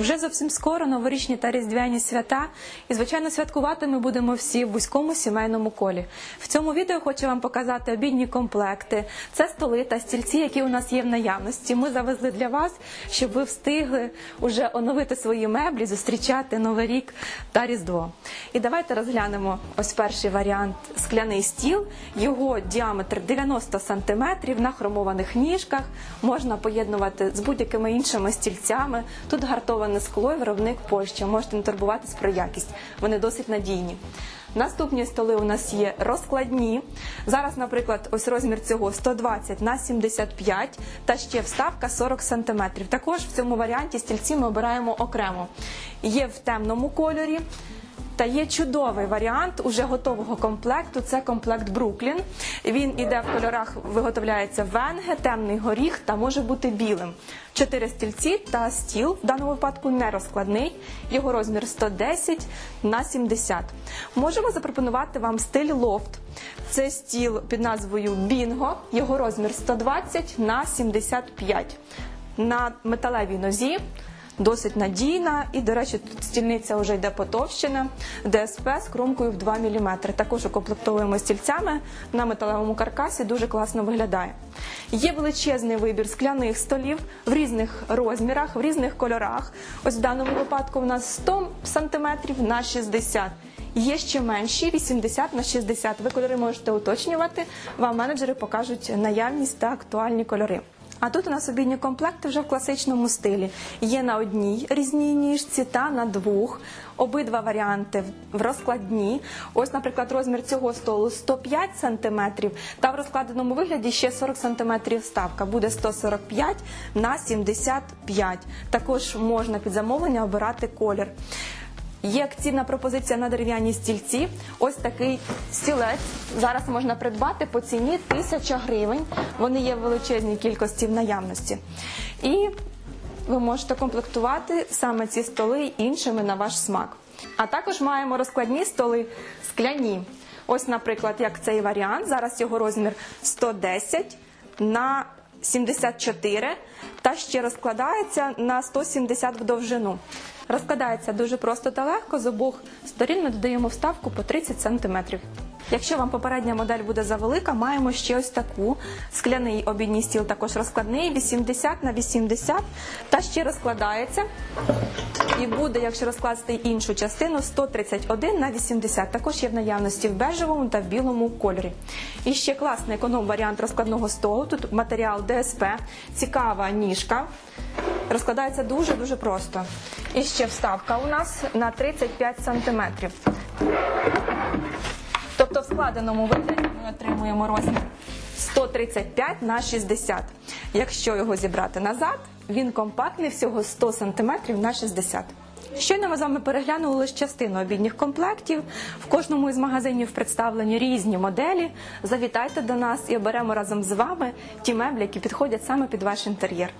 Вже зовсім скоро новорічні та різдвяні свята, і звичайно святкувати ми будемо всі в вузькому сімейному колі. В цьому відео хочу вам показати обідні комплекти. Це столи та стільці, які у нас є в наявності. Ми завезли для вас, щоб ви встигли уже оновити свої меблі, зустрічати новий рік та різдво. І давайте розглянемо ось перший варіант скляний стіл. Його діаметр 90 см на хромованих ніжках. Можна поєднувати з будь-якими іншими стільцями. Тут гартоване скло і виробник Польща. Можете не турбуватись про якість. Вони досить надійні. Наступні столи у нас є розкладні. Зараз, наприклад, ось розмір цього 120 на 75 та ще вставка 40 см. Також в цьому варіанті стільці ми обираємо окремо. Є в темному кольорі. Та є чудовий варіант уже готового комплекту. Це комплект Бруклін. Він іде в кольорах, виготовляється венге, темний горіх та може бути білим. Чотири стільці та стіл в даному випадку не розкладний. Його розмір 110 на 70. Можемо запропонувати вам стиль лофт. Це стіл під назвою Бінго. Його розмір 120 на 75. На металевій нозі досить надійна. І, до речі, тут стільниця вже йде потовщена, ДСП з кромкою в 2 мм. Також укомплектовуємо стільцями на металевому каркасі, дуже класно виглядає. Є величезний вибір скляних столів в різних розмірах, в різних кольорах. Ось в даному випадку у нас 100 см на 60 Є ще менші 80 на 60. Ви кольори можете уточнювати. Вам менеджери покажуть наявність та актуальні кольори. А тут у нас обідні комплекти вже в класичному стилі. Є на одній різній ніжці та на двох. Обидва варіанти в розкладні. Ось, наприклад, розмір цього столу 105 см, та в розкладеному вигляді ще 40 см ставка. Буде 145 на 75. Також можна під замовлення обирати колір. Є акційна пропозиція на дерев'яні стільці. Ось такий стілець. Зараз можна придбати по ціні 1000 гривень. Вони є в величезній кількості в наявності. І ви можете комплектувати саме ці столи іншими на ваш смак. А також маємо розкладні столи скляні. Ось, наприклад, як цей варіант. Зараз його розмір 110 на 74 та ще розкладається на 170 в довжину. Розкладається дуже просто та легко. З обох сторін ми додаємо вставку по 30 см. Якщо вам попередня модель буде завелика, маємо ще ось таку скляний обідній стіл, також розкладний 80 на 80 та ще розкладається. І буде, якщо розкласти іншу частину, 131 на 80. Також є в наявності в бежевому та в білому кольорі. І ще класний економ варіант розкладного столу. Тут матеріал ДСП, цікава ніжка. Розкладається дуже-дуже просто. І ще вставка у нас на 35 см. Тобто в складеному вигляді ми отримуємо розмір 135 на 60. Якщо його зібрати назад, він компактний всього 100 см на 60. Щойно ми з вами переглянули лише частину обідніх комплектів. В кожному із магазинів представлені різні моделі. Завітайте до нас і оберемо разом з вами ті меблі, які підходять саме під ваш інтер'єр.